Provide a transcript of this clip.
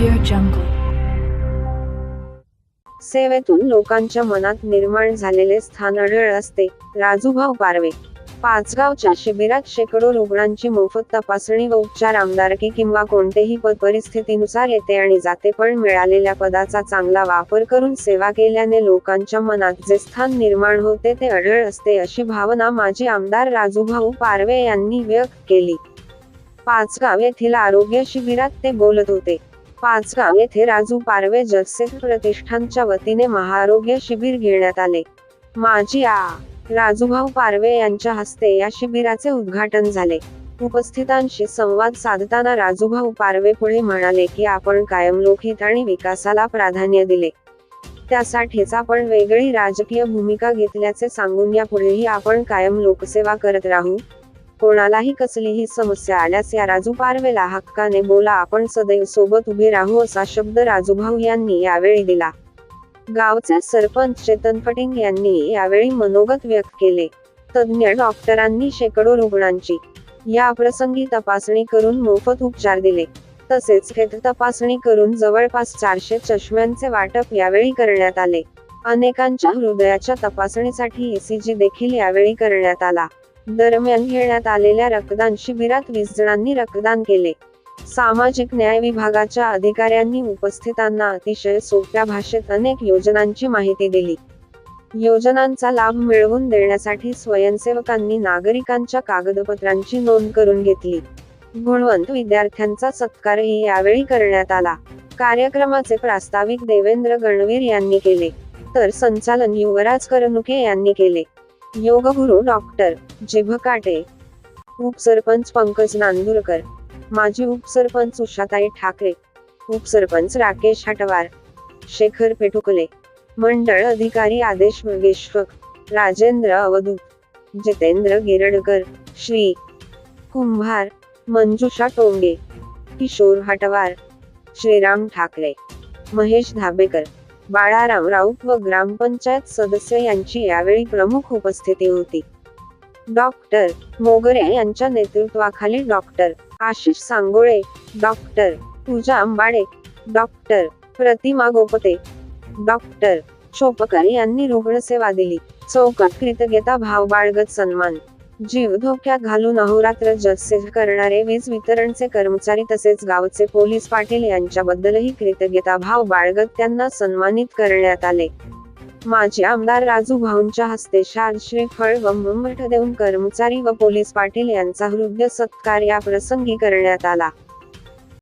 Audio जंगल. सेवेतून लोकांच्या मनात निर्माण झालेले स्थान अढळ असते. राजूभाऊ पारवे. पाचगावच्या शिबिरात शेकडो रुग्णांची मोफत तपासणी व उपचार आमदारकी किंवा कोणतेही पद परिस्थितीनुसार येते आणि जाते पण मिळालेल्या पदाचा चांगला वापर करून सेवा केल्याने लोकांच्या मनात जे स्थान निर्माण होते ते अढळ असते अशी भावना माजी आमदार राजूभाऊ पारवे यांनी व्यक्त केली. पाचगाव येथील आरोग्य शिबिरात ते बोलत होते. पाचगाव येथे राजू पारवे जगसेफ प्रतिष्ठानच्या वतीने महाआरोग्य शिबिर घेण्यात आले. माजी आ. राजूभाऊ पारवे यांच्या हस्ते या शिबिराचे उद्घाटन झाले. उपस्थितांशी संवाद साधताना राजूभाऊ पारवे पुढे म्हणाले की आपण कायम लोकहित आणि विकासाला प्राधान्य दिले. त्यासाठीच आपण वेगळी राजकीय भूमिका घेतल्याचे सांगून यापुढेही आपण कायम लोकसेवा करत राहू. कोणालाही कसलीही समस्या आल्यास या राजू पारवेला हक्काने बोला आपण सदैव सोबत उभे राहू असा शब्द राजूभाऊ यांनी यावेळी दिला. गावचे सरपंच चेतन पटिंग यांनी यावेळी मनोगत व्यक्त केले. तज्ज्ञ डॉक्टरांनी शेकडो रुग्णांची या प्रसंगी तपासणी करून मोफत उपचार दिले. तसेच थेट तपासणी करून जवळपास चारशे चष्म्यांचे वाटप यावेळी करण्यात आले. अनेकांच्या हृदयाच्या तपासणीसाठी एसीजी देखील यावेळी करण्यात आला. दरम्यान घेण्यात आलेल्या रक्तदान शिबिरात वीस जणांनी रक्तदान केले. सामाजिक न्याय विभागाच्या अधिकाऱ्यांनी उपस्थितांना अतिशय सोप्या भाषेत अनेक योजनांची माहिती दिली. योजनांचा लाभ मिळवून देण्यासाठी स्वयंसेवकांनी नागरिकांच्या कागदपत्रांची नोंद करून घेतली. गुणवंत विद्यार्थ्यांचा सत्कारही यावेळी करण्यात आला. कार्यक्रमाचे प्रास्ताविक देवेंद्र गणवीर यांनी केले. तर संचालन युवराज करनुके यांनी केले. योगगुरु डॉक्टर जिभकाटे उपसरपंच पंकज नांदुरकर माजी उपसरपंच उषाताई ठाकरे उपसरपंच राकेश हटवार शेखर पेटुकले मंडळ अधिकारी आदेश मगेश्वर राजेंद्र अवधूत जितेंद्र गिरडकर श्री कुंभार मंजुषा टोंगे किशोर हटवार श्रीराम ठाकरे महेश धाबेकर बाळाराम राऊत व ग्रामपंचायत सदस्य यांची यावेळी प्रमुख उपस्थिती होती. डॉक्टर मोगरे यांच्या नेतृत्वाखाली doctor Ashish Sangole doctor Puja Ambade doctor Pratima Gopte doctor Chopkar यांनी रुग्णसेवा दिली. चौकट कृतज्ञता भाव बाळगत सन्मान. जीव धोक्यात घालून अहोरात्र जसेज करणारे वीज वितरणचे कर्मचारी तसेच गावचे पोलीस पाटील यांच्याबद्दलही कृतज्ञता भाव बाळगत त्यांना सन्मानित करण्यात आले. माजी आमदार राजू भाऊंच्या हस्ते शाल श्रीफळ व मुंबट देऊन कर्मचारी व पोलीस पाटील यांचा हृदय सत्कार या प्रसंगी करण्यात आला.